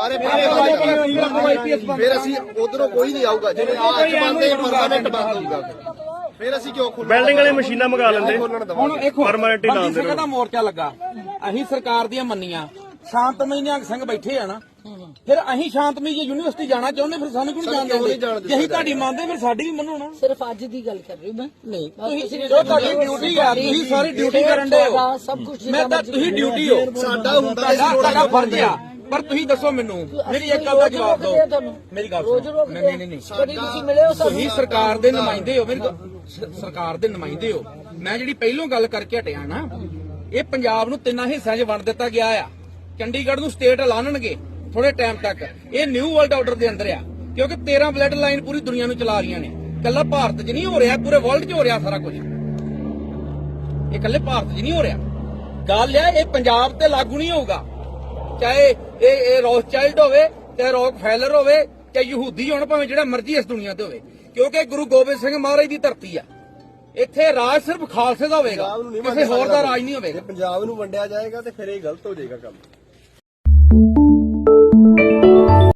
ਸਾਰੇ ਫਿਰ ਅਸੀਂ ਉਧਰੋਂ ਕੋਈ ਨਹੀਂ ਆਊਗਾ। ਜਿਵੇਂ ਆ ਅੱਜ ਬੰਦ ਹੈ ਪਰਮਾਨੈਂਟ ਬੰਦ ਹੋਊਗਾ ਫਿਰ। ਫਿਰ ਅਸੀਂ ਕਿਉਂ ਖੋਲ੍ਹਣਾ? ਬਿਲਡਿੰਗ ਵਾਲੀ ਮਸ਼ੀਨਾਂ ਮੰਗਾ ਲੈਂਦੇ। ਖੋਲਣ ਹੁਣ ਇੱਕ Permanent ਹੀ ਲਾ ਬੰਦੀ ਦਿੰਦੇ ਸਿੰਘਾਂ ਦਾ ਮੋਰਚਾ ਲੱਗਾ। ਅਸੀਂ ਸਰਕਾਰ ਦੀਆਂ ਮੰਨੀਆਂ। ਸ਼ਾਂਤਮਈ ਨਿਹੰਗ ਸਿੰਘ ਬੈਠੇ ਆ ਨਾ। ਫਿਰ ਅਸੀਂ ਸ਼ਾਂਤਮਈ ਜੇ ਯੂਨੀਵਰਸਿਟੀ ਜਾਣਾ ਚਾਹੁੰਦੇ ਫਿਰ ਸਾਨੂੰ ਕਿਉਂ ਜਾਣ ਦਿੰਦੇ ਜਾਣ ਜੇ ਅਸੀਂ ਤੁਹਾਡੀ ਮੰਨਦੇ ਫਿਰ ਸਾਡੀ ਵੀ ਮੰਨੋ ਨਾ। ਸਿਰਫ ਅੱਜ ਦੀ ਗੱਲ ਕਰ ਰਹੀ ਮੈਂ। ਨਹੀਂ ਤੁਸੀਂ ਜੋ ਤੁਹਾਡੀ ਡਿਊਟੀ ਆ ਤੁਸੀਂ ਸਾਰੀ ਡਿਊਟੀ ਕਰਨ ਦੇ ਹੋ। ਸਭ ਕੁਝ ਮੈਂ ਤਾਂ ਤੁਸੀਂ ਡਿਊਟੀ ਹੋ। ਸਾਡਾ ਹੁੰਦਾ ਤੁਹਾਡਾ ਫਰਜ਼ ਆ। ਪਰ ਤੁਸੀਂ ਦੱਸੋ ਮੈਨੂੰ ਮੇਰੀ ਇੱਕ ਗੱਲ ਦਾ ਜਵਾਬ ਦਿਓ। ਮੇਰੀ ਗੱਲ ਸੁਣੋ। ਨਹੀਂ ਨਹੀਂ ਨਹੀਂ। ਕਦੀ ਤੁਸੀਂ ਮਿਲੇ ਹੋ ਸਾਨੂੰ? ਤੁਸੀਂ ਸਰਕਾਰ ਦੇ ਨੁਮਾਇੰਦੇ ਹੋ ਮੇਰੀ ਸਰਕਾਰ ਦੇ ਨੁਮਾਇੰਦੇ ਹੋ। ਮੈਂ ਜਿਹੜੀ ਪਹਿਲੋਂ ਗੱਲ ਕਰਕੇ ਹਟਿਆ ਨਾ ਇਹ ਪੰਜਾਬ ਨੂੰ ਤਿੰਨਾਂ ਹਿੱਸਿਆਂ 'ਚ ਵੰਡ ਦਿੱਤਾ ਗਿਆ ਆ। ਚੰਡੀਗੜ੍ਹ ਨੂੰ ਸਟੇਟ ਐਲਾਨਣਗੇ ਥੋੜੇ ਟਾਈਮ ਤੱਕ। ਇਹ ਨਿਊ ਵਰਲਡ ਆਰਡਰ ਦੇ ਅੰਦਰ ਆ। ਕਿਉਂਕਿ 13 ਬਲੱਡ ਲਾਈਨ ਪੂਰੀ ਦੁਨੀਆ ਨੂੰ ਚਲਾ ਰਹੀਆਂ ਨੇ। ਕੱਲਾ ਭਾਰਤ 'ਚ ਨਹੀਂ ਹੋ ਰਿਹਾ ਪੂਰੇ ਵਰਲਡ 'ਚ ਹੋ ਰਿਹਾ ਸਾਰਾ ਕੁਝ। ਇਹ ਇਕੱਲੇ ਭਾਰਤ 'ਚ ਨਹੀਂ ਹੋ ਰਿਹਾ। ਗੱਲ ਹੈ ਇਹ ਪੰਜਾਬ ਤੇ ਲਾਗੂ ਨਹੀਂ ਹੋਊਗਾ। ਚਾਹੇ ਇਹ ਇਹ ਰੋਸਚਾਈਲਡ ਹੋਵੇ ਚਾਹੇ ਰੌਕ ਫੈਲਰ ਹੋਵੇ ਚਾਹੇ ਯਹੂਦੀ ਹੋਣ ਭਾਵੇਂ ਜਿਹੜਾ ਮਰਜ਼ੀ ਇਸ ਦੁਨੀਆ ਤੇ ਹੋਵੇ। ਕਿਉਂਕਿ ਗੁਰੂ ਗੋਬਿੰਦ ਸਿੰਘ ਮਹਾਰਾਜ ਦੀ ਧਰਤੀ ਆ। ਇੱਥੇ ਰਾਜ ਸਿਰਫ ਖਾਲਸੇ ਦਾ ਹੋਵੇਗਾ ਕਿਸੇ ਹੋਰ ਦਾ ਰਾਜ ਨਹੀਂ ਹੋਵੇਗਾ। ਜੇ ਪੰਜਾਬ ਨੂੰ ਵੰਡਿਆ ਜਾਏਗਾ ਤੇ ਫਿਰ ਇਹ ਗਲਤ ਹੋ ਜਾਏਗਾ ਕੰਮ।